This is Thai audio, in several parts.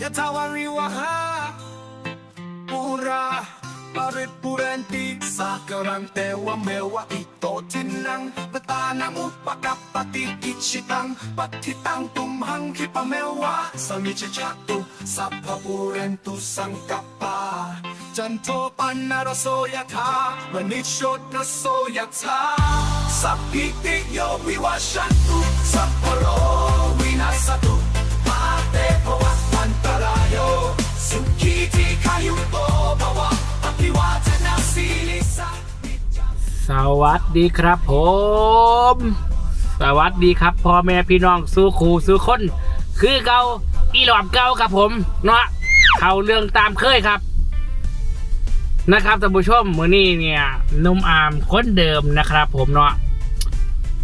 Yatawariwaha Pura Parit purenti Sakarante wa mewa ito tinang Batanang upakapati kichitang Patitang tumhang kipamewa Samichichatu Sapapurentu sangkapa Janto panaraso yata Manishot na so yata Sapiti yo wiwashantu Sapporo winasatu สวัสดีครับผม สวัสดีครับพ่อแม่พี่น้องสู้ครูสู้คน คือเกาอีหลอมเก่าครับผม เนาะเขาเรื่องตามเคยครับ นะครับท่านผู้ชมมือนี้เนี่ยนุ่มอามคนเดิมนะครับ ผมเนาะ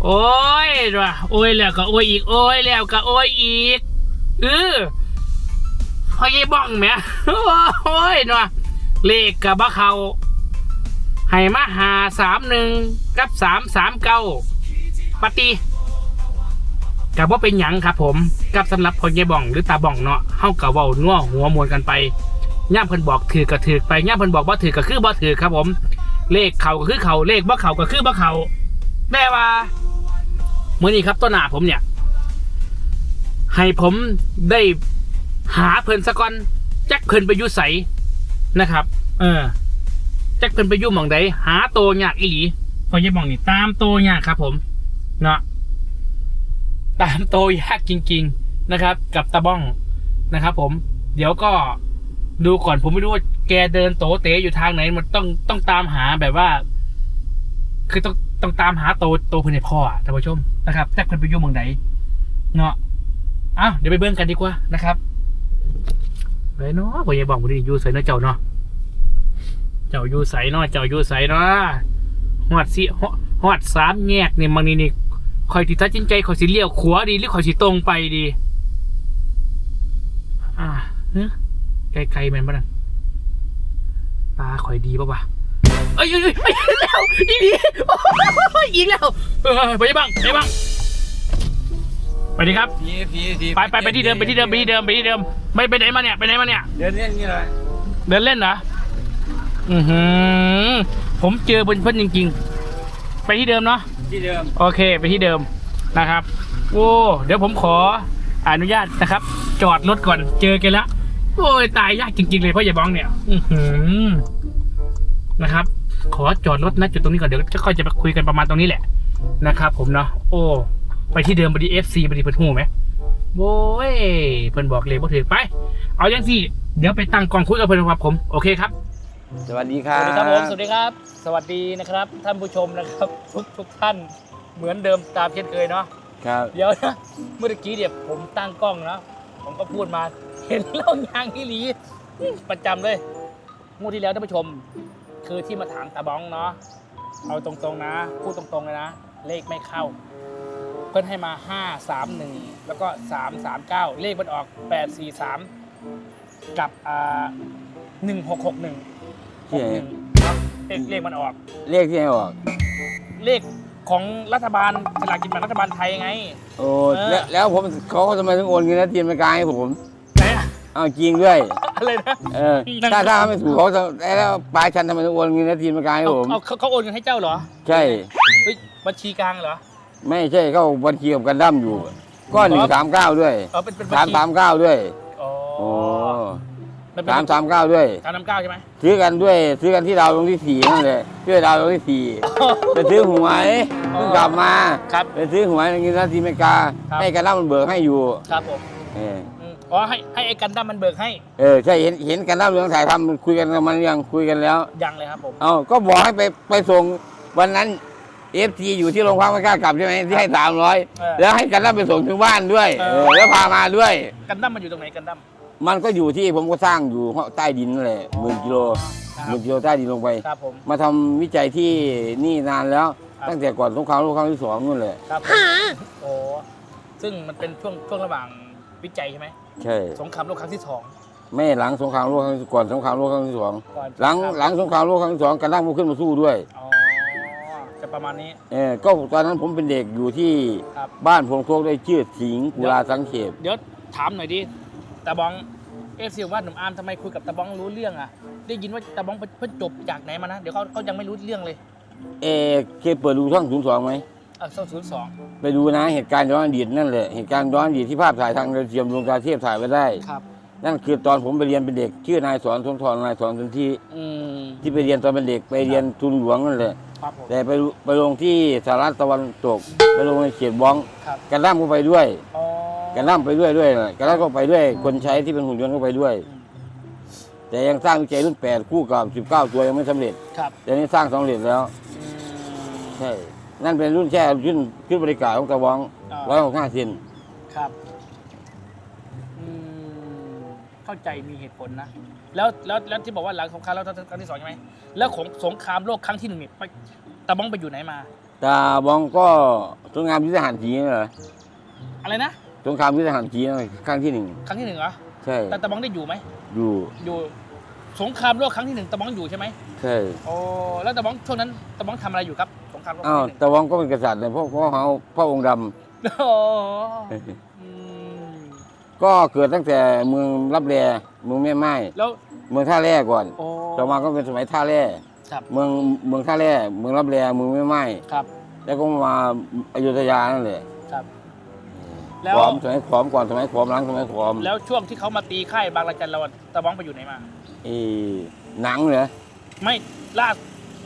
โอ้ยว่ะโอ้ยแล้วก็โอ้ยอีก โอ้ยแล้วก็โอ้ยอีกเออ พ่อยี่บ้องแหมโอ้ยเนาะเลขกับบ้าเขาให้มาหาสามหนึ่งกับสามสามเก้าปฏิกับว่าเป็นหยังครับผมกับสำหรับพอยายบ่องหรือตาบ่องเนาะเฮากับเว้านัวหัวมวลกันไปย่ามเพิ่นบอกถือก็ถือไปย่ามเพิ่นบอกบ่าถือก็คือบ่ถือครับผม เลขเขาก็คือเขาเลขบ่เขาก็คือบ่เขาแม่ว่าเมื้อนี้ครับต้นหนาผมเนี่ย ให้ผมได้ หาเพิ่นสะก่อนจักเพิ่นไปอยู่ไสนะครับ เออจักเป็นไปอยุ่หมองใดหาโตวยากอีหลีพอจะบอกนี่ตามโตวยากครับ ผม เนาะตามโตวยากจริง ๆนะครับ กับตาบ้องนะครับ ผม เดี๋ยวก็ดูก่อนผมไม่รู้ว่าแกเดินโตเตะอยู่ทางไหนมันต้องต้องตามหาแบบว่า คือต้องต้องตามหาโตโตเพื่อนในพ่ออะท่านผู้ชมนะครับจักเป็นไปอยุ่หมองใดเนาะอ้าวเดี๋ยวไปเบิ่งกันดีกว่านะครับ ไปเนาะพอจะบอกผมดิอยู่ใส่เนาะเจ้าเนาะเจ้าอยู่ใส่เนาะเจ้าอยู่ใส่เนาะหอดสิฮอฮอดสามแยกเนี่ยบางนี่นี่คอยติดตัดสินใจคอยสิเลี้ยวขวาดีหรือคอยสิตรงไปดี อ่าเฮ้ยไกลๆแมันบ้านะตาคอยดีป่ะวะเอ้ยเอ้ยเอ้ยเอ้ยแล้วอีนี่โอ้ยอีกแล้วเออไปบ้างไปบ้าง ไปดีครับ ผีผีผีไปไปไปที่เดิมไปที่เดิมไปที่เดิมไปที่เดิม ไม่ไปไหนมาเนี่ยไปไหนมาเนี่ย เดี๋ยวนี้นี่แหละเดินเล่นเหรออือหือผมเจอเพื่อนจริง ๆ ไปที่เดิมเนาะ ที่เดิมโอเคไปที่เดิมนะครับ โอ้เดี๋ยวผมขออนุญาตนะครับ จอดรถก่อนเจอกันละโอ้ยตายยากจริง ๆ เลยพ่อใหญ่บ้องเนี่ย อือหือนะครับ ขอจอดรถนะจุดตรงนี้ก่อนเดี๋ยวจะค่อยจะไปคุยกันประมาณตรงนี้แหละนะครับ ผมเนาะโอ้ ไปที่เดิมบดีเอฟซีบดีเพิ่นหูไหมโว้ยเพิ่นบอกเลยบ่ถือไป เอาอย่างสิเดี๋ยวไปตั้งกล้องคุยกับเพิ่นครับผมโอเคครับ สวัสดีครัสบวัสดีครับผมสวัสดีครับ สวัสดีนะครับ ท่านผู้ชมนะครับทุกทุกท่านเหมือนเดิมตามเช่นเคยเนาะครับเดี๋ยวนะเมื่อกี้เดี๋ยวผมตั้งกล้องนะผมก็พูดมาเห็นเล่ายางที่หลีประจำเลยงวดที่แล้วท่านผู้ชม คือที่มาถามตาบ้องเนาะเอาตรงๆนะ พูดตรงๆเลยนะ เลขไม่เข้า เพิ่นให้มา 5 3 1 แล้วก็ 3 3 9 เลขมันออก 8 4 3 กับอ่า1661 ที่ไหนเลขเลขมันออกเลขที่ไหนออก เลขของรัฐบาลสลากกินแบ่งรัฐบาลไทยไง โอ้เออ แล้วแล้วผมเขาทำไมถึงโอนเงินนะทีมรายการให้ผมไหนอะเอาจริงด้วย อะไรนะ เออถ้าถ้าไม่ถูกเขาจะแล้วปลายชันทำไมถึงโอนเงินนะทีมรายการให้เอาผม เอาเขาเขาโอนเงินให้เจ้าเหรอใช่ เฮ้ยบัญชีกลางเหรอ ไม่ใช่เข้าบัญชีกับกันดั้มอยู่ ก็หนึ่งสามเก้าด้วยเออเป็นเป็นบัญสามชีสามเก้าด้วยอ๋อโอ้มันเป็นสามสามเก้าด้วย สามน้ำเก้าใช่ไหมซื้อกันด้วยซื้อกันที่ดาวลงที่สี่นั่นแหละซื้อดาวลงที่สี่ไปซื้อหวยเพิ่งกลับมาครับ ไปซื้อหวยเงินนะทีมรายการครับ ให้กันดั้มมันเบิกให้อยู่ครับผมเอออืมอ๋อให้ให้ไอ้กันดั้มมันเบิกให้เออใช่เห็นเห็นกันรับเรื่องถ่ายทำคุยกันกับมันยังคุยกันแล้ว ยังเลยครับผม เอาก็บอกให้ไปไปส่งวันนั้น เอฟทีอยู่ที่โรงพักไม่กล้ากลับใช่ไหมที่ให้สามร้อยเออแล้วให้กันรับไปส่งถึงบ้านด้วยเอเอออ แล้วพามาด้วย กันดั้มมันอยู่ตรงไหนกันดั้ม มันก็อยู่ที่ผมก็สร้างอยู่ใต้ดินนั่นแหละหมื่นกิโลคหรัมื่บนกิโลใต้ดินลงไป ครับผม มาทำวิจัยที่นี่นานแล้ว ครับ ตั้งแต่ก่อนสงครามโลกครั้งที่สองนู่นแหละครับผมโอ้ซึ่งมันเป็นช่วงช่วงระหว่างวิจัยใช่ไหมใช่สงครามโลกครั้งที่สองไม่หลังสงครามโลกครั้งก่อนสงครามโลกครั้งที่สองก่อนหลังหลังสงครามโลกครั้งที่สองกันดั้มก็ขึ้นมาสู้ด้วย อ๋อ จะประมาณนี้ เออก็ตอนนั้นผมเป็นเด็กอยู่ที่ครับ บ้านพงโคกได้ชื่อสิงห์กุลาสังเขปเดี๋ยวถามหน่อยดิตาบองเอฟซีว่าหนุ่มอาร์มทำไมคุยกับตาบ้องรู้เรื่องอะ ได้ยินว่าตาบ้องเพิ่งจบจากไหนมานะ เดี๋ยวเขาเขายังไม่รู้เรื่องเลยเอเคยเปิดดูช่องศูนย์สองไหม เออโซนศูนย์สองไปดูนะเหตุการณ์ย้อนอดีตนั่นแหละเหตุการณ์ย้อนอดีตที่ภาพถ่ายทางดาวเทียมดวงตาเทียบถ่ายไว้ได้ ครับ นั่นคือตอนผมไปเรียนเป็นเด็ก ชื่อนายสอนสมทรนายสอนสนที่อืมที่ไปเรียนตอนเป็นเด็ก ไปเรียนทุนหลวงนั่นแหละครับผม แต่ไปไปลงที่สหรัฐตะวันตกไปลงในเขตบ้องครับ กันล่ามก็ไปด้วย อ๋อกันล่ามไปด้วยด้วยนะกันล่ามก็ไปด้วย คนใช้ที่เป็นหุ่นยนต์ก็ไปด้วยอืมแต่ยังสร้างวิจัยรุ่น 8 คู่กับ 19 ตัวยังไม่สำเร็จครับแต่นี้สร้างสำเร็จแล้ว อืม ใช่ นั่นเป็นรุ่นแช่รุ่นขึ้นบริการของตะวังอ่าร้อยหกห้าเซนครับ เข้าใจมีเหตุผลนะ แล้วแล้วแล้วที่บอกว่าหลังสงครามโลกครั้งที่สองใช่ไหมแล้วของสงครามโลกครั้งที่หนึ่งเนี่ยไปตาบ้องไปอยู่ไหนมาตาบองก็สงครามยุทธหันจีนเหรออะไรนะสงครามยุทธหันจีนครั้งที่หนึ่งครั้งที่หนึ่งเหรอใช่แต่ตาบ้องได้อยู่ไหมอยู่อยู่สงครามโลกครั้งที่หนึ่งตะบ้องอยู่ใช่ไหมใช่โอ้แล้วตะบ้องช่วงนั้นตะบ้องทำอะไรอยู่ครับสงครามโลกคอ้ารั้วงที่หนึ่งตะวังก็เป็นกษัตริย์เลยเพราะเพราะเขาพระองค์ดโอ้ำอืม ก็เกิดตั้งแต่เมืองรับแลเมืองแม่ไม้แล้วเมืองท่าแร่ก่อน โอ้ ต่อมาก็เป็นสมัยท่าแร่ครับ เมืองเมืองท่าแร่เมืองรับแลเมืองแม่ไม้ครับ แล้วก็มาอยุธยานั่นแหละครับ แล้ว ขอมสมัยขอมก่อนสมัยขอมหลังสมัยขอมแล้วช่วงที่เขามาตีค่ายบางระจันเราอะตะบ้องไปอยู่ไหนมาเออหนังเหรอไม่ล่า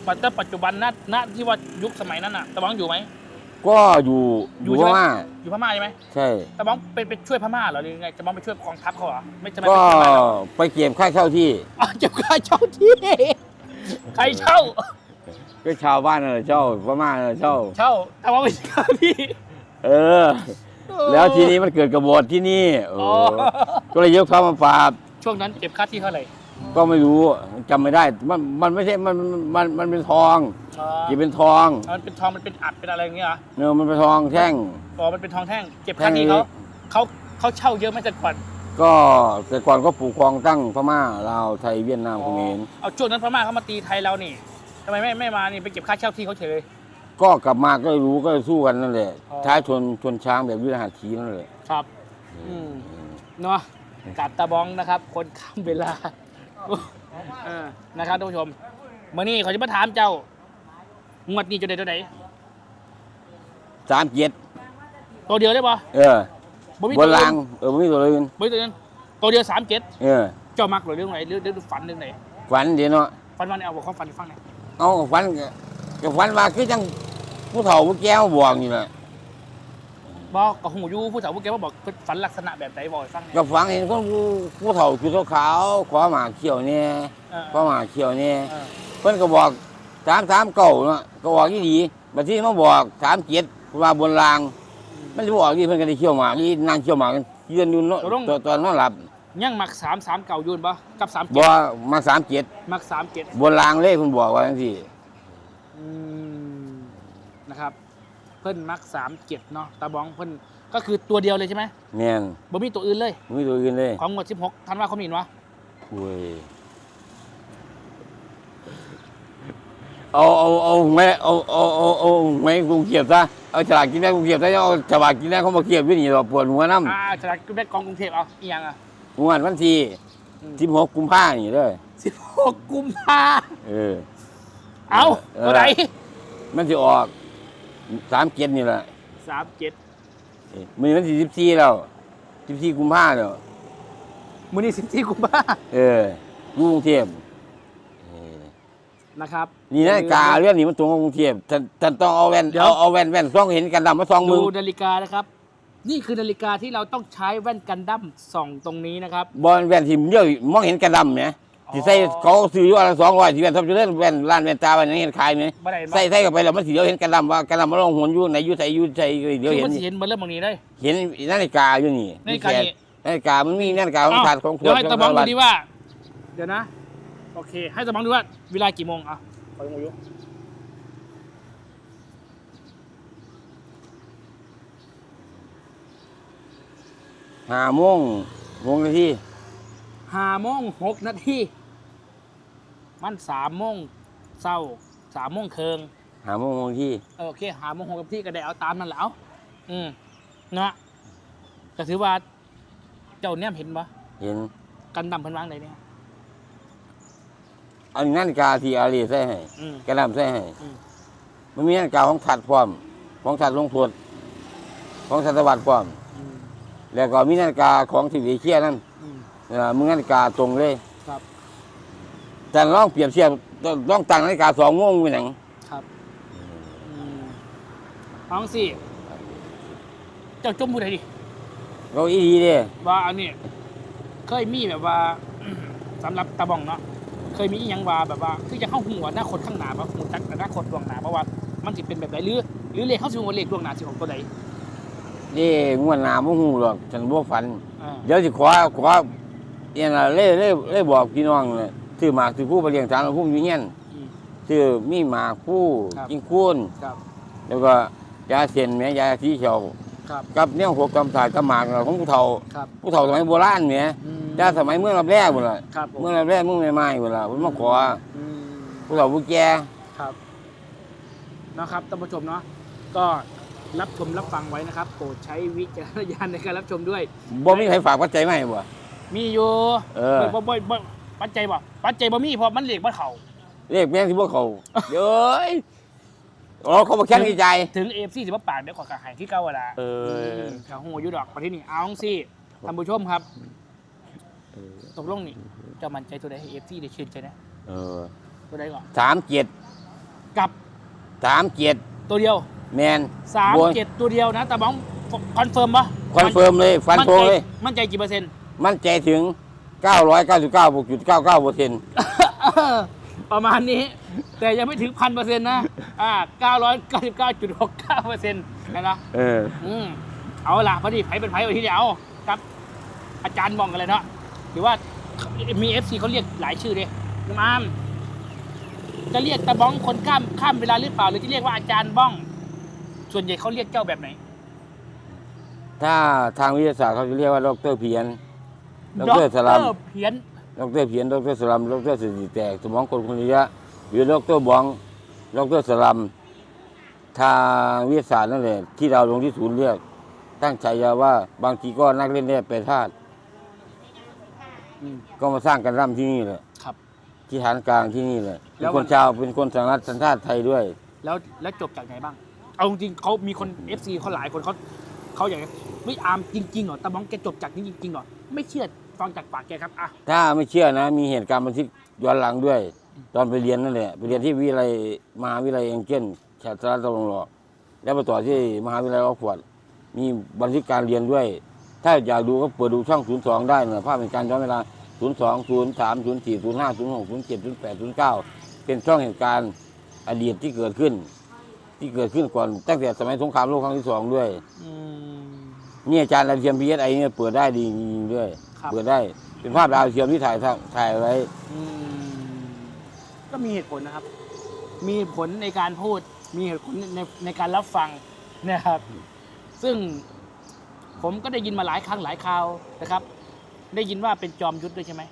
ปัจจุปัจจุบันณณที่ว่ายุคสมัยนั้นน่ะตะบ้องอยู่ไหม ก็อยู่ออยู่ยู่ใช่ไหมว่าอยู่พม่าใช่ไหมใช่ตะบ้องไปไปช่วยพม่าเหรอหรือยังไงตะบ้องไปช่วยกองทัพเขาเหรอไม่ใช่ไหมก็ไม่ใช่ไหมเหรอไปเก็บค่าเช่าที่ อ๋อเจ้าค่าเช่าที่ใครเช่า ก็ชาวบ้านน่ะเช่าพม่าน่ะเช่า เช่าตะบ้องไปเช่าที่เออ แล้วทีนี้มันเกิดกบฏที่นี่เออ๋ออก็เลยยกเขามาปราบ ช่วงนั้นเก็บค่าที่เท่าไหร่ ก็ไม่รู้จำไม่ได้ มันมันไม่ใช่มันมันมันเป็นทองอ๋อกี่เป็นทองมันเป็นทองมันเป็นอัดเป็นอะไรอย่างเงี้ยเหรอเนอะมันเป็นทองแท่ง อ๋อมันเป็นทองแท่ง เก็บค่าที่เขาเขาเขาเช่าเยอะไหมแต่ก่อนก็แต่ก่อนก็ปลูกครองตั้งพม่าลาวไทยเวียดนามเขมรเอาช่วงนั้นพม่าเขามาตีไทยเรานี่ทำไมไม่ไม่มานี่ไปเก็บค่าเช่าที่เขาเฉยก็กลับมาก็รู้ก็สู้กันนั่นแหละอ๋อ ท้ายชนชนช้างแบบยุทธหัตถีนั่นแหละครับ อืม เนาะกัดตาบองนะครับ คนข้ามเวลา เออนะครับท่านผู้ชมเมื่อนี้เขาจะมาถามเจ้างวดนี้จะได้ตัวไหนสามเจ็ดตัวเดียวได้ปะเออบ่มีบตัวนอื่ลานงเออไม่มีตัวอื่นบ่มีตัวอื่นตัวเดียวสามเจ็ดเออเจ้ามักหรือเรื่องไหนเรื่องเรื่องฝันเรื่องไหนฝันเดี๋ยวเนาะฝันวันนี้เอาบอกเขาฝันให้ฟังหน่อยเอาฝันก็ก็ฝันมาคือจังผู้เฒ่าผู้แก่มาบอกนี่แหละ บอกกับหูอยูผู้สาวผู้แกมาบอกเพิ่นฝันลักษณะแบบไหนบอกให้ฟังหน่อยก็ฝังเห็นคนผู้ผู้เฒ่าชุดขาวๆขอหมาเขียวเนี่ยเออขอหมาเขียวเนี่ยเออเพิ่นก็บอกสามสามเก่าเนาะก็บอกยี่ดีบัดที่มาบอกสามเจ็ดว่าบนราง มันจะบอกที่เพิ่นก็ได้เขียวหมากที่นางเขียวหมากกันยืนอยู่เนาะตอนตอนนอนหลับยังมักสามสามเก่าอยูนปะกับสามบเจ็อดกมาสามเจ็ดมักสามเจ็ดบนรางเลยเพิ่นบอกว่าจังซี่ อืมนะครับ เพิ่นมักสามเจ็ดเนาะตาบองเพิ่นก็คือตัวเดียวเลยใช่ไหมแม่นบ่มีตัวอื่นเลย บ่มีตัวอื่นเลยของงวดสิบหกธันวาคมนี้วะโอ้ยเอาเอาเอาไม่เอาเอาเอาเอาไม่กรุงเทพซะเอาฉลากกินได้กรุงเทพซะเอาฉลากกินได้เขามาเทียบอยู่นี่ดอกปวดหัวน้ำอ่าฉลากกินแบ่งกองกรุงเทพเอาอีหยังอะงวดวันที่อืมสิบหกกุมภาพันธ์นี่เด้อสิบหกกุมภาเออ เอาเออ ตัวไหนมันจะออก สามเจ็ดนี่แหละสามเจ็ดเอ้ยมือวันที่สิบสี่แล้วสิบสี่กุมภาพันธ์แล้วมื้อนี้สิบสี่กุมภาเอออยู่กรุงเทพเออนะครับ นี่นาฬิกาเรื่องนี้มันตรงกับกรุงเทพท่านท่านต้องเอาแว่นเดี๋ยวเอาเอาแว่นแว่นส่องเห็นกันดำมาส่องมืดูอนาฬิกานะครับ นี่คือนาฬิกาที่เราต้องใช้แว่นกันดั้มส่องตรงนี้นะครับบอลแว่นที่เดียวมองเห็นกันดำเนี่ย อ๋อที่ใส่เขาซื้ออยู่อันละสองร้อยที่แว่นทำจุดเล่นแว่นร้านแว่นตาแว่นยังเห็นขายไหมบ่ได้บ่ใส่ใส่เข้าไปแล้วมันสีเดียวเห็นกันดำว่ากันดำมันลงหนอยู่ไหนอยู่ใส่อยู่ใส่เดียวคือเห็มันนสิเห็นเบอร์เริ่มตรงนี้เลยเห็นนาฬิกาอยู่นี่นาฬิกานี่นาฬิกามันมีนาฬิกาของขาดของขวเดี๋ยวดให้ขตะองบองสดูวัสดีดิ์ว่า เดี๋ยวนะ โอเค ให้ตะบองดูว่า เวลากี่โมงอะขอดูอยู่ห้าโมงโมงนาทีห้าโมงหกนาที มันสามโมงเศร้าสามโมงเคิงห้าโมงนาทีเออโอเคหาโมงหกนาทีก็ได้เอาตามนั่นแหละเอาอืมเนาะก็ถือว่าเจ้าเนี่ยเห็นปะเห็นกันดำเพิ่นวางได้เนี่ยเอานาฬิกาที่อารีใส่ให้อืม กระดำใส่ให้อืม มันมีนาฬิกาของถัดพร้อม ของถัดลงทวนของสัตวัตพร้อม อืมแล้วก็มีนาฬิกาของทีวีเชียนั่นอืม เออมึงนาฬิกาตรงเลยครับ แต่ลองเปรียบเทียบลองตั้งนาฬิกาสองโมงเป็นหนังครับอืมน้องสิเจ้าจมผู้ใดดิเราอีดีเด้ว่าอันนี้เคยมีแบบว่าสำหรับตาบองเนาะเคยมีอหยังว่าแบบว่าคือจะเข้าหัวหน้าคนข้างหน้าเพราะหูจักอนาคตดวงหน้าเพราะว่ามันสิเป็นแบบไหนหรือหรือเลขเข้าสู่ว่าเลขดวงหน้าสิของตัวใดนี่งวดหน้าบ่ฮู้หรอกฉันบ่ฝันอ่าเดี๋ยวสิขอขอเอียน่ะเล่เล่เล่บอกพี่น้องเลย ซื้อหมากซื้อผู้ไปเลี้ยงทานผู้มีเงี้ยนอืม ซื้อมีหมากผู้ครับ กินคูนครับ แล้วก็ยาเส้นแม่ยาสีเขียวครับ กับเนี่ยหกกำถายกับหมากของผู้เฒ่าครับผู้เฒ่าสมัยโบราณแหมอืมยาสมัยเมื่อรับแรกหมดละครับผมเมื่อรับแรกเมื่อใหม่ๆหมดละเพิ่นมาขออืม ผู้เฒ่าผู้แก่ ครับนะครับท่านผู้ชมเนาะก็รับชมรับฟังไว้นะครับโปรดใช้วิจารณญาณในการรับชมด้วย บ่มีใครฝากปัจจัยมาให้บ่ มีอยู่เออ บ่บ่บ่ ปัจจัยบ่ปัจจัยบ่มีเพราะมันเลขบ่เข้าเรียกแม่งสิบ่เขาเย้ยอ๋อเขาบ่แค่นใจ ถึงเอฟซีสิบปากเดี๋ยวขอกระหายที่เก้าเวลาเออแถวหัวอยุดอกประเทศนี้เอาจังสิท่านผู้ชมครับตกลงนี่เจะมั่นใจตัวใดให้เอฟซีได้ชื่นใจนะเออตัวใดก่อนสามเจ็ดกับสามเจ็ดตัวเดียว แมนสามโอ้ยเจ็ดตัวเดียวนะแต่บ้องคอนเฟิร์มปะคอนเฟิร์มเลยฟันธงเลย มั่นใจกี่เปอร์เซ็นต์ มั่นใจถึง 999.99%เปอร์เซ็นต์ประมาณนี้ แต่ยังไม่ถึงพันเปอร์เซ็นต์นะ อ่าเก้าร้อยเก้าสิบเก้าจุดหกเก้าเปอร์เซ็นต์นะนะเอออืมเอาล่ะพอดีไผเป็นไผวันที่เดียวครับ อาจารย์มองกันเลยเนาะหรือว่ามีเอฟซีเขาเรียกหลายชื่อเลยน้ำอามจะเรียกตะบ้องคนข้ามข้ามเวลาหรือเปล่าหรือจะเรียกว่าอาจารย์บ้อง ส่วนใหญ่เขาเรียกเจ้าแบบไหน ถ้าทางวิทยาศาสตร์เขาจะเรียกว่าดรเพียน ดรสลัมดรเพียนดรเพียนดรสลัมดรสติแตก สมองคนคนนี้หรือดรบองดรสลัมทางวิทยาศาสตร์นั่นแหละที่เราลงที่ศูนย์เรียก ตั้งใจยาว่าบางทีก็นักเล่นแร่แปรธาตุอืมก็มาสร้างกันร่ำที่นี่แหละครับ ที่ฐานกลางที่นี่แหละแล้เป็นวคนชาวเป็นคนสัญชาติสัญชาติไทยด้วย แล้วแล้วจบจากไหนบ้าง เอาจริงๆเขามีคนเอฟซีเขาหลายคนเขาเขาอย่างนี้ไม่อามจริงๆเหรอตะบ้องแกจบจากนี้จริงๆเหรอ ไม่เชื่อฟังจากปากแกครับอะถ้าไม่เชื่อนะ มีเหตุการณ์บันทึกย้อนหลังด้วย ตอนไปเรียนนั่นแหละไปเรียนที่วิทยาลัยมหาวิทยาลัยเองเจนชาตรัตน์ตรงหล่อแล้วไปต่อที่มหาวิทยาลัยออกฟอร์ดมีบันทึกการเรียนด้วย ถ้าอยากดูก็เปิดดูช่อง 02 ได้นะภาพเป็นการย้อนเวลา 02 03 04 05 06 07 08 09 เป็นช่องเหตุการณ์อดีตที่เกิดขึ้น ที่เกิดขึ้นก่อนตั้งแต่สมัยสงครามโลกครั้งที่สองด้วย อืมนี่อาจารย์ดาวเทียมพีเอสไอเนี่ยเปิดได้ดีจริงๆด้วย ครับ เปิดได้ เป็นภาพดาวเทียมที่ถ่ายทำถ่ายไว้ อืมก็มีเหตุผลนะครับ มีเหตุผลในการพูด มีเหตุผลในในการรับฟังนะครับ ซึ่งผมก็ได้ยินมาหลายครั้งหลายคราวนะครับ ได้ยินว่าเป็นจอมยุทธด้วยใช่ไหม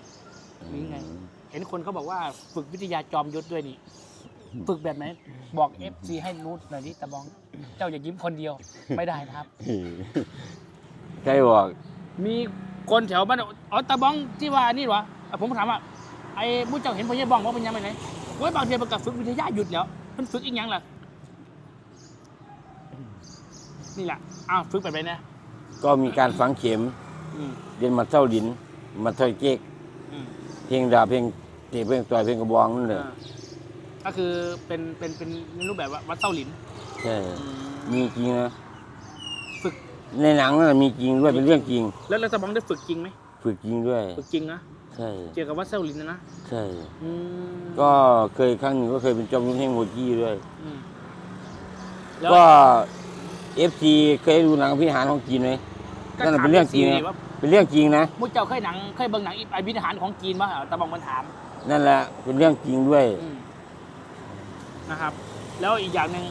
หรือไง เห็นคนเขาบอกว่าฝึกวิทยาจอมยุทธด้วยนี่ ฝึกแบบไหน บอกเอฟซีให้รู้หน่อยดิตะบอง เจ้าอย่ายิ้มคนเดียว ไม่ได้นะครับ ใครบอกมีคนแถวบ้านอ๋อตาบ้องที่ว่านี่หรออะผมถามว่าไอ้มุ้เจ้าเห็นพ่อใหญ่บ้องว่าเป็นยังไงไหนโอ้ยบางทีมันกับฝึกวิทยาหยุดแล้วมันฝึกอีกอยังล่ะนี่แหละอ้าวฝึกแบบไหนนะก็มีการฝังเข็มอืมเรียนมาเท่าดิน มาเท่าเก๊กอืมเพลงดาบเพลงเตะเพลงต่อยเพลงกระบองนั่นแหละอ่าก็คือเป็นเป็นเป็นในรูปแบบว่าวัดเต้าหลิน ใช่อืมมีจริงนะฝึก ในหนังนั่นนะมีจริงด้วยเป็นเรื่องจริง แล้วแล้วตาบ้องได้ฝึกจริงไหมฝึกจริงด้วย ฝึกจริงนะใช่ เกี่ยวกับวัดเต้าหลินนะนะใช่ อืมก็เคยครั้งหนึ่งก็เคยเป็นจอมยุทธแห่งโมจีด้วย อืมแล้วก็เอฟซีเคยดูหนังพิหารของจีนไหม นั่นนะเป็นเรื่องจริงนะ ว่าเป็นเรื่องจริงนะ มุ้เจ้าเคยหนังเคยเบิ่งหนังไอพิธานของจีนป่ะตาบ้องมันถาม นั่นแหละเป็นเรื่องจริงด้วย อืมนะครับ แล้วอีกอย่างหนึ่ง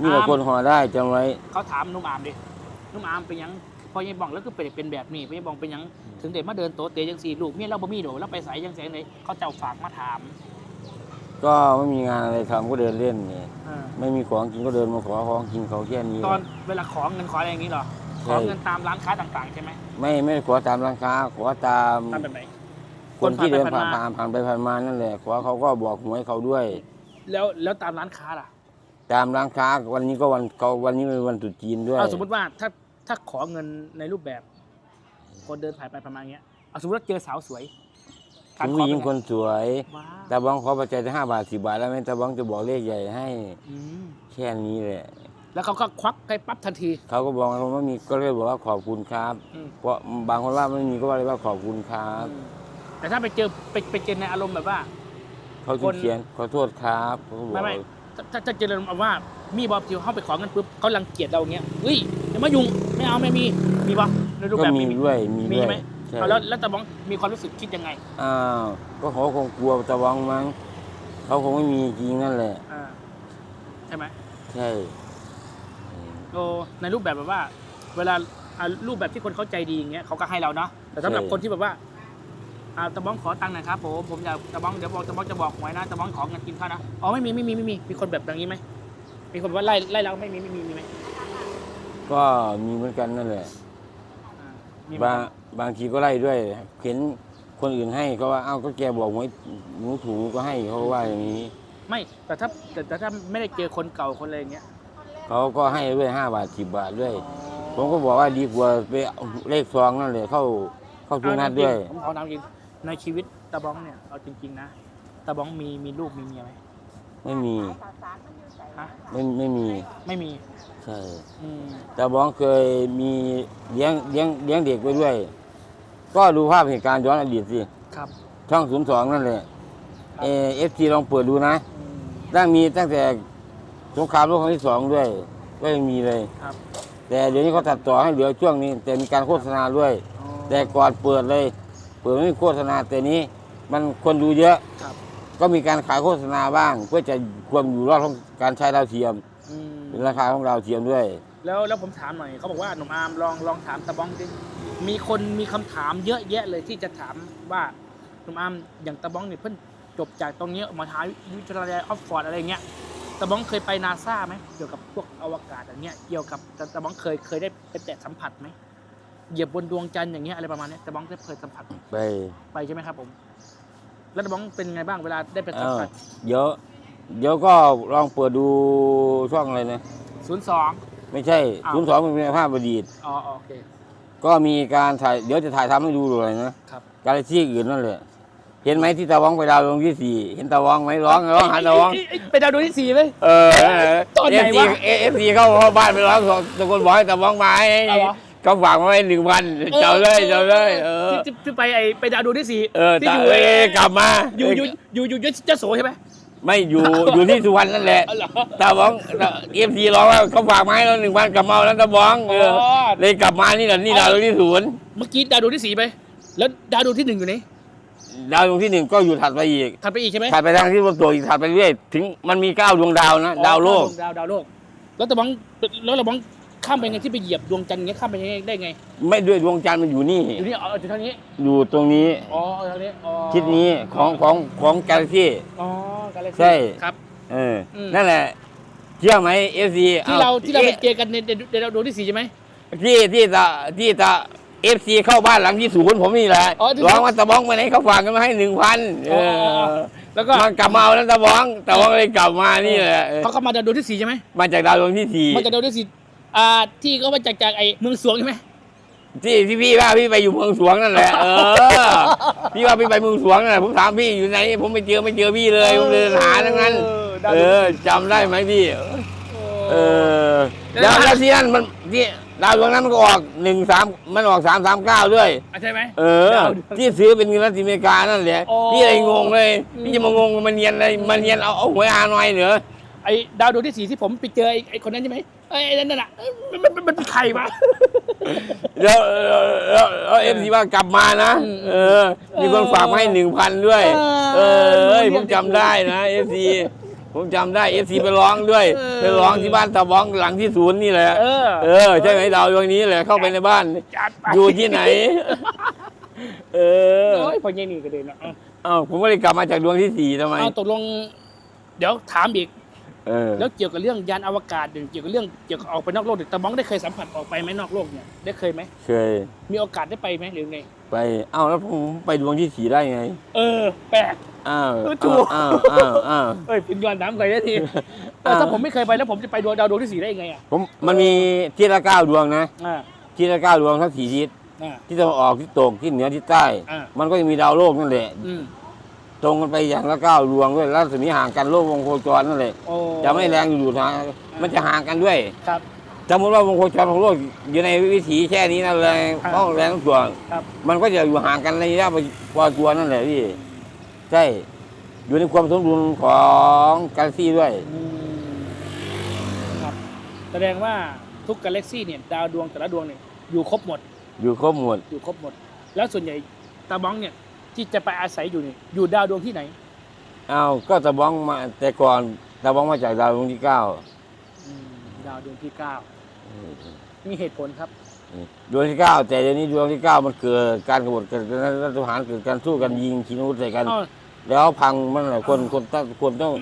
นี่เราคนห่อได้จำไว้ เขาถามนุ่มอามดินุ่มอามเป็นหยังพอยังบอกแล้วก็เป็นเป็นแบบนี้พอยังบอกเป็นหยังถึงเด็มาเดินโตะเตะยังสี่ลูกเมียเราบ่มีโดแล้วไปใส่ยังแสงไหนเขาเจ้าฝากมาถาม ก็ไม่มีงานอะไรทำก็เดินเล่นไงเออไม่มีของกินก็เดินมาขอของกินเขาแค่นี้ตอนเวลาขอเงินขออะไรอย่างนี้เหรอขใช่อเงินตามร้านค้าต่างๆใช่ไหมไม่ไม่ขอตามร้านค้า ขอตามตามแบบไหนคนที่เดินผ่าผ่านนไปผ่านมาผ่านผ่านไปผ่านมานั่นแหละขอเขาก็บอกหวยเขาด้วย แล้วแล้วตามร้านค้าล่ะ ตามร้านค้าวันนี้ก็วันเขาวันนี้เป็นวันตรุษจีนด้วยเอาสมมติว่าถ้าถ้าขอเงินในรูปแบบ คนเดินผ่านไปผ่านมาอย่างเงี้ยเอาสมมติว่าเจอสาวสวยการถึงขอผู้หญิงเป็ไคนสวย ว้าวตาบ้องขอปัจจัยห้าบาทสิบาทแล้วแม่ตาบ้องจะบอกเลขใหญ่ให้อืมแค่นี้แหละแล้วเขาก็ควักไปปั๊บทันทีเขาก็บอกว่าไม่มีก็เลยบอกว่าขอบคุณครับ อืมเพราะบางคนว่าไม่มีก็ว่าเลยว่าขอบคุณครับแต่ถ้าไปเจอไปไปเจอในอารมณ์แบบว่า เขาคนเขียนขอโทษครับเขาก็บอกไม่ไม่ ถ้าถ้าถ้าเจอในอารมณ์ว่ามีบอบจิวเข้าไปขอเงินปุ๊บเขารังเกียจเราอย่างเงี้ยเฮ้ยอย่ามายุ่งไม่เอาไม่มีมีบอในรูปก็แบบมีไม่มีด้วยมีมีด้วยไหมใช่เอาแล้วแล้วตาบ้องมีความรู้สึกคิดยังไงอ้าวก็เขาคงกลัวตาบ้องมั้งเขาคงไม่มีจริงนั่นแหละ อ่าใช่ไหม ใช่โอ้ในรูปแบบแบบว่า เวลาอ่ารูปแบบที่คนเข้าใจดีอย่างเงี้ยเขาก็ให้เราเนาะแต่สำหรับคนที่แบบว่า อ่าตะบ้องขอตังค์หน่อยครับผมผมอยากตะบ้องเดี๋ยวบอกตะบ้องจะบอกหวยนะตะบ้องขอเงินกินข้าวนะอ๋อไม่มีไม่มีไม่มีมีคนแบบอย่างนี้ไหมมีคนว่าไล่ไล่เราไม่มีไม่มีมีไหมก็มีเหมือนกันนั่นแหละอ่ามีไหมบางบางทีก็ไล่ด้วยเห็นคนอื่นให้ก็ว่าเอ้าก็แกบอกหวยหนูถูกก็ให้เขาก็ว่าอย่างนี้ ไม่แต่ถ้าแต่แต่ถ้าไม่ได้เจอคนเก่าคนอะไรอย่างเงี้ยเขาก็ให้ด้วยห้าบาทสิบบาทด้วย ผมก็บอกว่าดีกว่าไปเอาเลขซองนั่นเลยเข้าเข้าทุกนัดด้วยเอาจริงผมขอถามจริง ในชีวิตตะบ้องเนี่ยเอาจริง ๆ นะตะบ้องมีมีลูกมีเมียไหมไม่มีฮะไม่ไม่มี ไม่มีใช่ อืมแต่บ้องเคยมีเลี้ยงเลี้ยงเลี้ยงเด็กไว้ด้วย ก็ดูภาพเหตุการณ์ย้อนอดีตสิ ครับช่องศูนย์สองนั่นแหละเอเอฟซีลองเปิดดูนะ อืมตั้งมีตั้งแต่สงครามโลกครั้งที่สองด้วย ก็ยังมีเลย ครับแต่เดี๋ยวนี้เขาตัดต่อให้เหลือช่วงนี้ แต่มีการโฆษณาด้วย อ๋อแต่ก่อนเปิดเลยเปิดไม่มีโฆษณาแต่นี้ มันคนดูเยอะ ครับ ก็มีการขายโฆษณาบ้าง เพื่อจะความอยู่รอดของการใช้ดาวเทียมอืมเป็นราคาของดาวเทียมด้วย แล้วแล้วผมถามหน่อยเขาบอกว่าหนุ่มอาร์มลองลองถามตะบ้องดิมีคนมีคำถามเยอะแยะเลยที่จะถามว่าหนุ่มอาร์มอย่างตะบ้องเนี่ยเพิ่งจบจากตรงเนี้ยมหาวิทยาลัยออกฟอร์ดอะไรเงี้ยตะบ้องเคยไปนาซาไหมเกี่ยวกับพวกอวกาศอย่างเงี้ยเกี่ยวกับตะตะบ้องเคยเคยได้ไปแตะสัมผัสไหม เหยียบบนดวงจันทร์อย่างเงี้ยอะไรประมาณเนี้ยตะบ้องได้เคยสัมผัสไปไปใช่ไหมครับผม แล้วตะบ้องเป็นไงบ้างเวลาได้ไปสัมเอ้าผัสเดี๋ยวเดี๋ยวก็ลองเปิดดูช่องอะไรนะศูนย์สองไม่ใช่อ้าวศูนย์สองเป็นภาพประดิษฐ์อ๋อโอเคก็มีการถ่ายเดี๋ยวจะถ่ายทำให้ดูเลยนะครับกาแล็กซี่อื่นนั่นแหละเห็นไหมที่ตะวองไปดาวดวงที่สี่เห็นตะวองไหมร้องร้องหาตะวองเยเยเยไปดาวดวงที่สี่ไหมเออตอนไหนวะเอฟซีเข้าบ้านไปร้องตะโกนบอกให้ตะวองมาให้เอาเหรอเขาฝากมาไว้หนึ่งพันเจ้าเลยเจ้าเลยเออที่ที่ที่ไปไอไปดาวดวงที่สี่เออที่ตาอยู่เอ้ยกลับมา อยู่อยู่อยู่อยู่อยู่เจ้าโสใช่ไหม ไม่อยู่ อยู่ที่สุวรรณนั่นแหละอ๋อเหรอตะวองเอฟซีร้องว่าเขาฝากมาให้เราหนึ่งพันกลับมาเอาแล้วตะวองเอออ๋อเลยกลับมานี่แหละนี่ดาวดวงที่ศูนย์เมื่อกี้ดาวดวงที่สี่ไป แล้วดาวดวงที่หนึ่งอยู่ไหนดาวดวงที่หนึ่งก็อยู่ถัดไปอีกถัดไปอีกใช่ไหมถัดไปทางที่บนตัวอีกถัดไปเรื่อยถึงมันมีเก้าดวงดาวนะอ๋อดาวโลก ดาวดาวโลก แล้วแต่บังแล้วเราบัง ข้ามไปไงที่ไปเหยียบดวงจันทร์อย่างเงี้ยข้ามไปยังไงได้ไง ไม่ด้วยดวงจันทร์มันอยู่นี่ อยู่นี่อ๋ออยู่ทางนี้ อยู่ตรงนี้ อ๋อทางนี้ อ๋อทิศนี้ของของของกาแล็กซี่ อ๋อกาแล็กซี่ใช่ ครับ เอออม นั่นแหละ เชื่อไหมเอฟซีที่เราที่เราไปเจอกันในในในดาวดวงที่สี่ใช่ไหม ที่ที่ตะที่ตะเอฟซีเข้าบ้านหลังที่ศูนย์ผมนี่แหละอ๋อที่ร้องว่าตะบ้องไปไหนเขาฝากกันมาให้หนึ่งพันเออ๋ออ แล้วก็มันกลับมาเอาแล้วตะบ้องตะบ้องเลยกลับมานี่แหละเออเขาเข้ามาดาวดวงที่สี่ใช่ไหมมาจากดาวดวงที่สี่ มาจากดาวดวงที่สี่ อ่าที่เขามาจากจากไอ้เมืองสวงใช่ไหม ที่ที่พี่ว่าพี่ไปอยู่เมืองสวงนั่นแหละเออ พี่ว่าพี่ไปเมืองสวงนั่นแหละผมถามพี่อยู่ไหน ผมไม่เจอไม่เจอพี่เลยผมเดินหาทั้งนั้นดาวเอดวงอจำได้ไหมพี่ เออแล้แล้ววแล้วที่นั่นมันที่ดาวดวงนั้นมันก็ออกหนึ่งสามมันออกสามสามเก้าด้วย อะใช่ไหม เออ ดาวดวงที่ซื้อเป็นเงินรัฐอเมริกานั่นแหละอ๋อ พี่อะไรงงเลยอืมพี่จะมางงมาเนียนอะไรมาเนียนเอาเอาหวยอาหน่อยเหรอไอ้ดาวดวงที่สี่ที่ผมไปเจอไอ้ไอ้คนนั้นใช่ไหม ไอ้ไอ้นั่นน่ะเอ้ยมันมันมันมันเป็นใครวะ แล้วแล้วแล้วเอฟซีว่ากลับมานะอืมเออ มีคนฝากมาให้หนึ่งพันด้วย เอเอออเอ้ยเรีผยกมจำได้นะเอฟซีผมจำได้เอฟซีไปร้องด้วย เออ ไปร้องที่บ้านตะบ้องหลังที่ศูนย์นี่แหละ เออเออ ใช่ไหมดาวดวงนี้แหละเข้าไปในบ้าน จัดไปอยู่ที่ไหน เออ โอ้ยพอเย็นนี่ก็เดินเนาะเอาเอ้าผมก็เลยกลับมาจากดวงที่สี่ทำไม เอาตกลง เดี๋ยวถามอีกเออ แล้วเกี่ยวกับเรื่องยานอวกาศอย่างเกี่ยวกับเรื่องเกี่ยวกับออกไปนอกโลกเนี่ยตาบ้องได้เคยสัมผัสออกไปไหมนอกโลกเนี่ยได้เคยไหมเคย มีโอกาสได้ไปไหมหรือไงไปเอ้าแล้วผมไปดวงที่สี่ได้ไง เออ แปลกอ้าวเออถูกอ้าวอ้าวอ้าวเอ้ยคุณย้อนน้ำเคยได้ทีเออถ้าผมไม่เคยไปแล้วผมจะไปดวงดาวดวงที่สี่ได้ยังไงอะผมมันมีที่ละเก้าดวงนะอ่าที่ละเก้าดวงทั้งสี่ทิศอ่าที่ตะวันออกที่ตกที่เหนือที่ใต้อ่ามันก็จะมีดาวโลกนั่นแหละอืม ตรงกันไปอย่างละเก้าดวงด้วยแล้วรัศมีห่างกันโลกวงโคจรนั่นแหละโอ้จะไม่แรงอยู่ทางมันจะห่างกันด้วยครับ สมมติว่าวงโคจรของโลกอยู่ในวิถีแค่นี้นั่นแรงครับต้องแรงทุกตัวครับ มันก็จะอยู่ห่างกันระยะพอตัวนั่นแหละพี่ใช่อยู่ในความสมดุลของกาแล็กซี่ด้วย อืมครับ แสดงว่าทุกกาแล็กซี่เนี่ยดาวดวงแต่ละดวงเนี่ยอยู่ครบหมด อยู่ครบหมด อยู่ครบหมด แล้วส่วนใหญ่ตาบ้องเนี่ย ที่จะไปอาศัยอยู่เนี่ยอยู่ดาวดวงที่ไหนอ้าวก็ตะบ้องมาแต่ก่อนตะบ้องมาจากดาวดวงที่เก้าอืมดาวดวงที่เก้ามีเหตุผลครับ ดวงที่เก้าแต่เดี๋ยวนี้ดวงที่เก้ามันเกิดการกบฏเกิดการรัฐประหารเกิดการสู้กันยิงชิงอาวุธใส่กัน อ้าว แล้วพังมันแหละคนคนต้องคนต้อง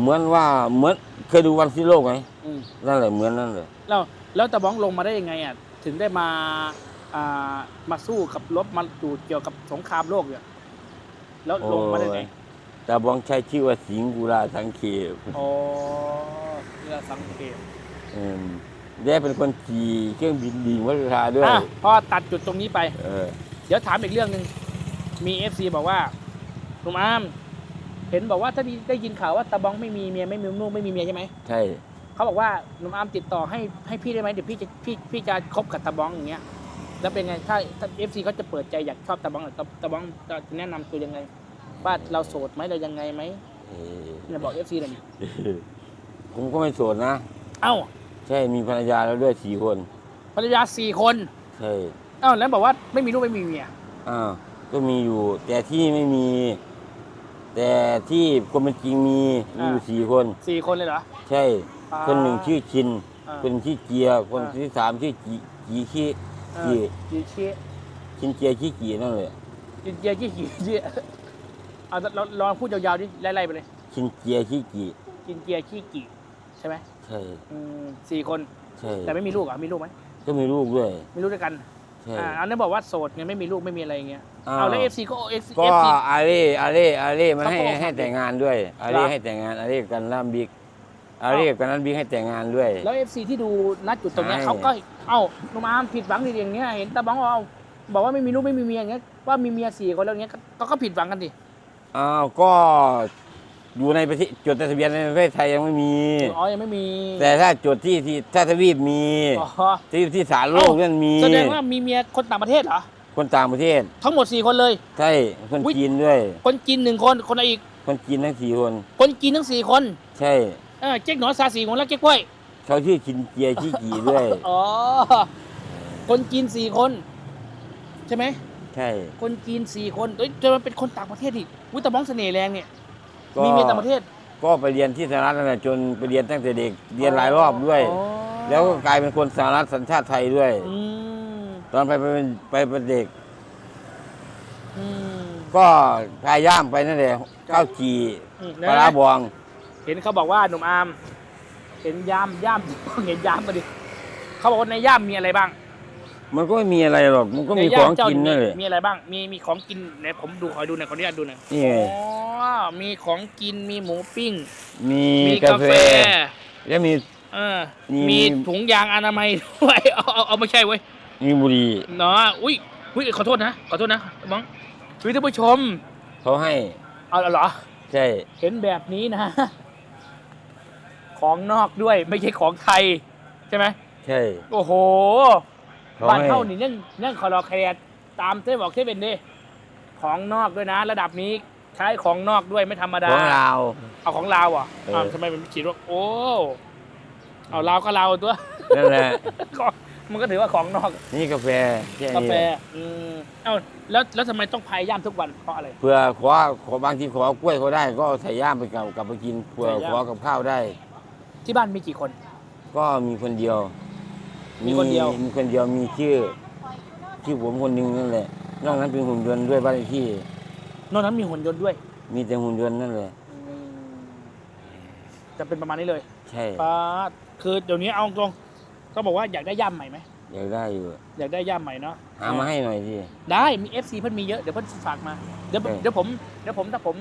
เหมือนว่าเหมือนเคยดูวันซีโลกไหมอืมนั่นแหละเหมือนนั่นเลยแล้วแล้วตาบ้องลงมาได้ยังไงอะถึงได้มาอ่า มาสู้กับรบมาดูเกี่ยวกับสงครามโลกเนี่ยแล้วลงมาได้ไงแต่บ้องใช้ชื่อว่าสิงห์กุราสังเขปอ๋อเรือสังเกตเออได้เป็นคนขี่เครื่องบินดีวัฒนาด้วยอะพอตัดจุดตรงนี้ไปเออเดี๋ยวถามอีกเรื่องหนึ่ง มีเอฟซีบอกว่าหนุ่มอาม เห็นบอกว่าถ้าได้ยินข่าวว่าตาบ้องไม่มีเมียไม่มีลูกไม่มีเมียใช่ไหมใช่ เขาบอกว่าหนุ่มอามติดต่อให้ให้พี่ได้ไหมเดี๋ยวพี่จะพี่พี่จะคบกับตาบ้องอย่างเงี้ย แล้วเป็นไงถ้าถ้าเอฟซีเขาจะเปิดใจอยากชอบตาบ้องหรือตาตาบ้องจะแนะนำตัวยังไงว่าเราโสดไหมเรายังไงไหมเออเนี่ยบอกเอฟซีเลยดิผมก็ไม่โสดนะ เอ้า ใช่มีภรรยาแล้วด้วยสี่คน ภรรยาสี่คนใช่เอ้าแล้วบอกว่าไม่มีลูกไม่มีเมียอ้าวก็มีอยู่ แต่ที่ไม่มี แต่ที่คนเป็นจริงมีมีอยู่สี่คนสี่คนเลยเหรอใช่อ่าคนหนึ่งชื่อชินอ่าคนชื่อเกียร์คนอ่าที่สามชื่อจีจีขี้เอ จีอจีเชียชินเกียร์ขี้กีนั่นแหละจีเจียจีกี่จีเอาเราลองพูดยาวๆดิไล่ๆไปเลยชินเกียร์ขี้กีจินเจียขี้กี่ใช่ไหมใช่อืมสี่คนใช่แต่ไม่มีลูกเหรอะมีลูกไหมก็มีลูกด้วยมีลูกด้วยกันใช่อ่าอันนั้นบอกว่าโสดไงไม่มีลูกไม่มีอะไรอย่างเงี้ยอ้าวเอาแล้วเอฟซีก็เอฟก็ซีอาเล่อาเล่อาเล่มันให้เขาก็ให้แต่งงานด้วยอาเล่เหรอให้แต่งงานอาเล่กันล่ามบิ๊กอาเล่กันนั้นบิ๊กให้แต่งงานด้วย แล้วเอฟซีที่ดูนัดจุดตรงเนี้ยใช่เขาก็ เอ้าลุงอามผิดหวังดิอย่างเงี้ยเห็นตาบ้องเอาบอกว่าไม่มีลูกไม่มีเมียอย่างเงี้ยว่ามีเมียสี่คนแล้วอย่างเงี้ยก็ก็ผิดหวังกันดิอ้าวก็อยู่ในประเทศจดทะเบียนในประเทศไทยยังไม่มี อ๋อยังไม่มีแต่ถ้าจดที่ที่ถ้าทวีปมีอ๋อที่ที่สารโลกนั่นมีแสดงว่ามีเมียคนต่างประเทศเหรอคนต่างประเทศ ทั้งหมดสี่คนเลย ใช่คนอุ๊ย จีนด้วย คนจีนหนึ่งคนคนอะไรอีกคนจีนทั้งสี่คน คนจีนทั้งสี่คนใช่เออเจ๊กหนอซาสี่คนแล้วเจ๊กกล้วย เขาชื่อชินเจียชิกีด้วย อ๋อ คนจีนสี่คน ใช่ไหม ใช่ คนจีนสี่คนเอ้ยจะมันเป็นคนต่างประเทศอีกวิตาบ้องเสน่ห์แรงเนี่ย ก็มีเมียต่างประเทศ ก็ไปเรียนที่สหรัฐนั่นแหละจนไปเรียนตั้งแต่เด็กเรียนหลายรอบด้วย อ๋อแล้วก็กลายเป็นคนสหรัฐสัญชาติไทยด้วย อืมตอนไปเป็นไปเป็นเด็ก อืมก็พายย่ามไปนั่นแหละข้าวจี่อืมปลาร้าบอง เห็นเขาบอกว่าหนุ่มอาม เห็นย่ามย่าม เห็นย่ามมาดิเขาบอกว่าในย่ามมีอะไรบ้างมันก็ไม่มีอะไรหรอก มันก็มีในขย่าองเจ้ากินนั่นแหละมีอะไรบ้าง มีมีของกินไหนผมดูขอดูหน่อยขออนุญาตดูหน่อยนี่ไงอ๋อมีของกินมีหมูปิ้ง มีมีกากาแฟ แฟ แล้วมี เออมี มีถุงยางอนามัยด้วยเอาเอาเอาไม่ใช่เว้ยมีบุหรี่เนาะอุ้ยอุ้ยขอโทษนะขอโทษนะบ้องอุ้ยท่านผู้ชมเขาให้ เอาเหรอ ใช่ เห็นแบบนี้นะ ของนอกด้วยไม่ใช่ของไทยใช่ไหมใช่โอ้โหเขาบ้านให้เท่านี่ยังยังคอรอแคร์ตามเต้บอกเต้เป็นดิของนอกด้วยนะ ระดับนี้ใช้ของนอกด้วยไม่ธรรมดาของลาวเอาของลาวอะเอออ้าวทำไมมันขีดว่าโอ้เอาลาวก็ลาวตัวนั่นแหละของมันก็ถือว่าของนอก นี่กาแฟแค่กานี้แฟอืมเอ้าแล้วแล้วทำไมต้องพายย่ามทุกวันเพราะอะไรเพื่อขอขอบางทีขอกล้วยเขาได้ ก็ใส่ย่ามไปกับกลับไปกินเพื่อใส่ย่ามขอกับข้าวได้ ที่บ้านมีกี่คน ก็มีคนเดียวมีคนเดียว มีคนเดียวมีชื่อชื่อผมคนหนึ่งนั่นแหละนอกนั้นเป็นหุ่นยนต์ด้วยบ้านเลขที่ นอกนั้นมีหุ่นยนต์ด้วย มีแต่หุ่นยนต์นั่นแหละอืมจะเป็นประมาณนี้เลยใช่ป้าดคือเดี๋ยวนี้เอาตรงก็บอกว่าอยากได้ย่ามใหม่ไหมอยากได้อยู่ อยากได้ย่ามใหม่เนาะ หามาให้หน่อยสิ ได้มี FC เพิ่นมีเยอะเดี๋ยวเพิ่นฝากมาเดี๋ยวโอเคเดี๋ยวผมเดี๋ยวผมถ้าผม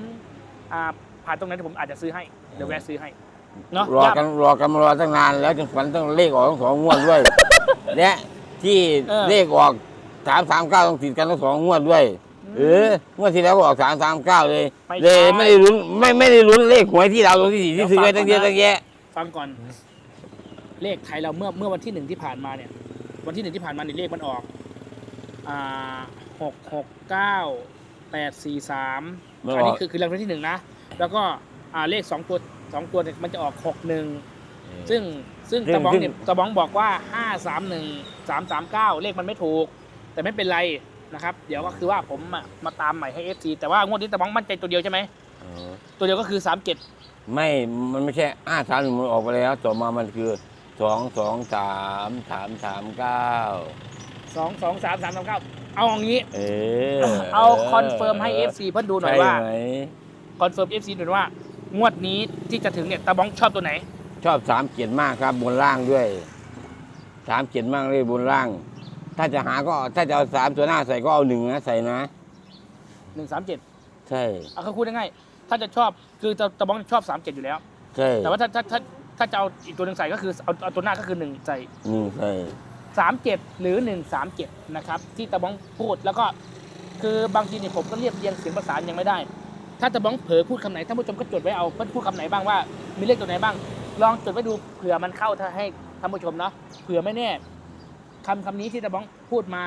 อ่าผ่านตรงนั้นเดี๋ยวผมอาจจะซื้อให้เดี๋ยวแวะซื้อให้ เนาะรอกันรอกันมารอตั้งนานแล้วจนฝันต้องเลขออกทั้งสองงวดด้วย และที่เลขออกสามสามเก้าต้องติดกันทั้งสองงวดด้วย เอองวดที่แล้วก็ออกสามสามเก้าเลยเลยไม่ได้ลุ้นไม่ไม่ได้ลุ้นเลขหวยที่ดาวดวงที่สี่ที่ซื้อไว้ตั้งเยอะตั้งแยะ ฟังก่อน เลขไทยเราเมื่อเมื่อวันที่หนึ่งที่ผ่านมาเนี่ย วันที่หนึ่งที่ผ่านมาเนี่ยเลขมันออก อ่าหกหกเก้าแปดสี่สามมันอันออนี้กคือคือรางวัลที่หนึ่งนะ แล้วก็อ่าเลขสองตัว สองตัวเนี่ยมันจะออกหกหนึ่งซึ่งซึ่งซึ่งตะบ้องซึ่งเนี่ยตะบ้องบอกว่าห้าสามหนึ่งสามสามเก้าเลขมันไม่ถูก แต่ไม่เป็นไรนะครับ เดี๋ยวก็คือว่าผมอะมาตามใหม่ให้ FC แต่ว่างวดนี้ตะบ้องมั่นใจตัวเดียวใช่ไหมเออตัวเดียวก็คือสามเจ็ดไม่ มันไม่ใช่อ้าสามหนึ่งมันออกไปแล้ว ต่อมามันคือสองสองสามสามสามเก้าสองสองสามสามสามเก้าเอาอย่างนี้ เออเอาคอนเฟิร์มให้ FC เพื่อนดูหน่อยว่าใช่ไหมคอนเฟิร์ม FC หน่อยว่า งวดนี้ที่จะถึงเนี่ยตาบ้องชอบตัวไหน ชอบสามเจ็ดมากครับ บนล่างด้วยสามเจ็ดมากเลยบนล่าง ถ้าจะหาก็ถ้าจะเอาสามตัวหน้าใส่ก็เอาหนึ่งนะใส่นะหนึ่งสามเจ็ดใช่เอาเขาพูดง่ายๆถ้าจะชอบคือตาตาบ้องชอบสามเจ็ดอยู่แล้ว ใช่แต่ว่าถ้าถ้าถ้าถ้าจะเอาอีกตัวหนึ่งใส่ก็คือเอาเอาตัวหน้าก็คือหนึ่งใส่หนึ่งใส่สามเจ็ดหรือหนึ่งสามเจ็ดนะครับ ที่ตาบ้องพูดแล้วก็คือบางทีเนี่ยผมก็เรียบเรียงเสียงประสานยังไม่ได้ ถ้าตาบ้องเผลอพูดคำไหนท่านผู้ชมก็จดไว้เอาเพื่อนพูดคำไหนบ้างว่า มีเลขตัวไหนบ้าง ลองจดไว้ดูเผื่อมันเข้าถ้าให้ท่านผู้ชมเนาะเผื่อไม่แน่คำคำนี้ที่ตาบ้องพูดมา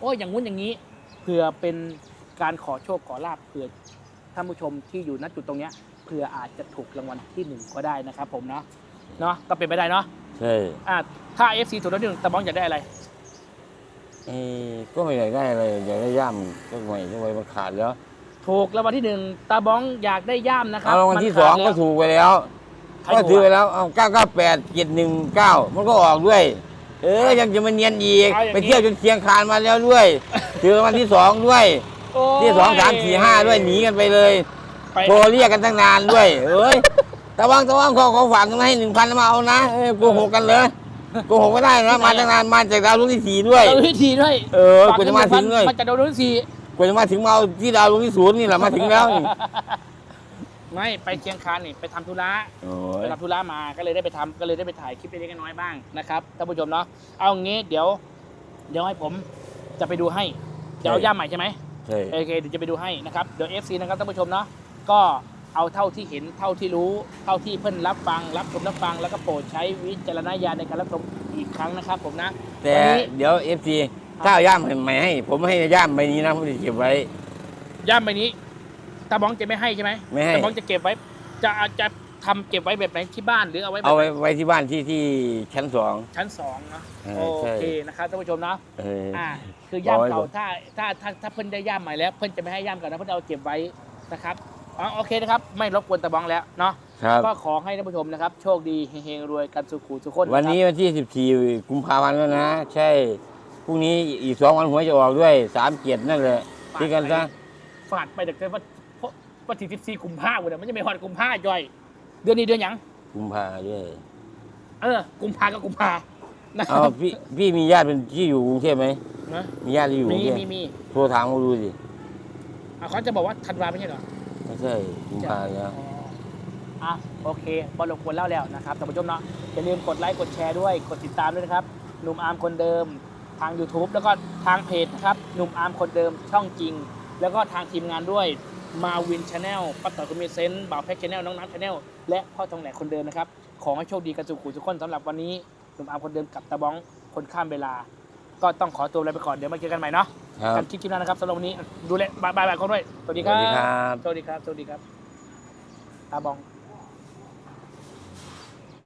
โอ้ยอย่างงู้นอย่างนี้เผื่อเป็นการขอโชคขอลาบเผื่อท่านผู้ชมที่อยู่ณจุดตรงเนี้ยเผื่ออาจจะถูกรางวัลที่หนึ่งก็ได้นะครับ ผมเนาะเนาะก็เป็นไปได้เนาะใช่อะถ้า FC ถูกรางวัลที่หนึ่งตาบ้องอยากได้อะไร เอ้ก็ไม่อยากได้อะไรอยากได้ย่ำก็ไม่ทำไมมันขาดแล้ว ถูกรางวัลที่หนึ่งตาบ้องอยากได้ย่ามนะครัเอารางวัลมันที่ขาสดองแล้วก็ถูกไปแล้วใครก็ถูถือไปกอะแล้วเอาเก้าเก้าแปดเจ็ดหนึ่งเก้ามันก็ออกด้วย เออยังจะมาเนียนอีกเอาอย่างนี้ไปเที่ยวจนเคียงคานมาแล้วด้วยถือรางวัลที่สองด้วยโอ้ยที่สองสามสี่ห้าด้วยหนีกันไปเลยไปโทรเรียกกันตั้งนานด้วยเอ้ยตะวังตะวังเขาเขาฝากเงินมาให้หนึ่งพันมาเอานะเออโกหกกันเลยโกหกไม่ได้นะมาตั้งนานมาจากดาวดวงที่สี่ด้วยเอาวิธีด้วยเออกูจะมาถึงเลยมันจะโดนรุ่นสี่ กูจะมาถึงมาเอาที่ดาวดวงที่ศูนย์นี่แหละมาถึงแล้วนี่ไม่ไปเชียงคานนี่ไปทำธุระโอ้ไปยทำธุระมาก็เลยได้ไปทำก็เลยได้ไปถ่ายคลิปเล็กๆน้อยๆบ้างนะครับท่านผู้ชมเนาะเอางี้เดี๋ยว เดี๋ยวให้ผมจะไปดูให้เดี๋ยวเอาย่ามใหม่ใช่ไหม ใช่ โอเคเดี๋ยวจะไปดูให้นะครับ เดี๋ยว FC นะครับท่านผู้ชมเนาะก็เอาเท่าที่เห็นเท่าที่รู้เท่าที่เพิ่นรับฟัง รับชมรับฟังแล้วก็โปรดใช้วิจารณญาณในการรับชมอีกครั้งนะครับผมนะแต่วันนี้เดี๋ยวเอฟซี ถ้าเอาย่ามใหม่ให้ ผมให้ย่ามใบนี้นะผมจะเก็บไว้ ย่ามใบนี้ตาบ้องจะไม่ให้ใช่ไหมไม่ให้ ตาบ้องจะเก็บไว้ จะจะทำเก็บไว้แบบไหนที่บ้านหรือเอาไว้แบบเอาไว้ไว้ที่บ้านที่ที่ชั้นสอง ชั้นสองเนาะเออโอใช่ เคนะครับท่านผู้ชมเนาะเอออ่า คือย่ามเอาไว้ เก่าก่อนถ้าถ้าถ้าถ้าเพิ่นได้ย่ามใหม่แล้วเพิ่นจะไม่ให้ย่ามเก่านะเพิ่นเอาเก็บไว้นะครับอ๋อโอเคนะครับ ไม่รบกวนตาบ้องแล้วเนาะครับ ก็ขอให้ท่านผู้ชมนะครับ โชคดีเฮงๆรวยกันสุขุสุขคนวันนี้วันที่สิบสี่กุมภาพันธ์แล้วนะ ใช่พ รุ่งนี้อีกสองวันหวยจะออกด้วยสามเกียรตินั่นแหละที่กันซะฝาดไปจากเดือนว่าเพราะวันที่สิบสี่กุมภาพันธ์มันจะไม่ฮอดกุมภาย่อย เดือนนี้เดือนหยังกุมภาด้วยเออกุมภาก็กุมภานะคเอารับพี่พี่มีญาติเป็นที่อยู่กรุงเทพไหมนะมีญาติที่อยู่กมีรุงเทพมีมีโทรถามเขาดูสิอะเขาจะบอกว่าธันวาไม่ใช่เหรอไม่ใช่กุมภาแล้วอะโอเคบอลลงควรเล่าแล้วนะครับท่านผู้ชมเนาะอย่าลืมกดไลค์กดแชร์ด้วยกดติดตามด้วยนะครับหนุ่มอาร์มคนเดิม ทาง YouTube แล้วก็ทางเพจนะครับหนุ่มอาร์มคนเดิมช่องจริง แล้วก็ทางทีมงานด้วยมาวินชาแนลป้าต่อยคุณมีเซนต์บ่าวแพ็กชาแนลน้องน้ำชาแนลและพ่อทองแหลกคนเดิมนะครับ ขอให้โชคดีกันสุขุทุกคนสำหรับวันนี้หนุ่มอาร์มคนเดิมกับตาบ้องคนข้ามเวลา ก็ต้องขอตัวลาไปก่อนเดี๋ยวมาเจอกันใหม่เนาะครับกันคลิปที่หน้านะครับสำหรับวันนี้ดูแลบายบายบายคนด้วยสวัสดีสครัวัสดีบครับสวัสดีครับสวัสดีครับอาบอง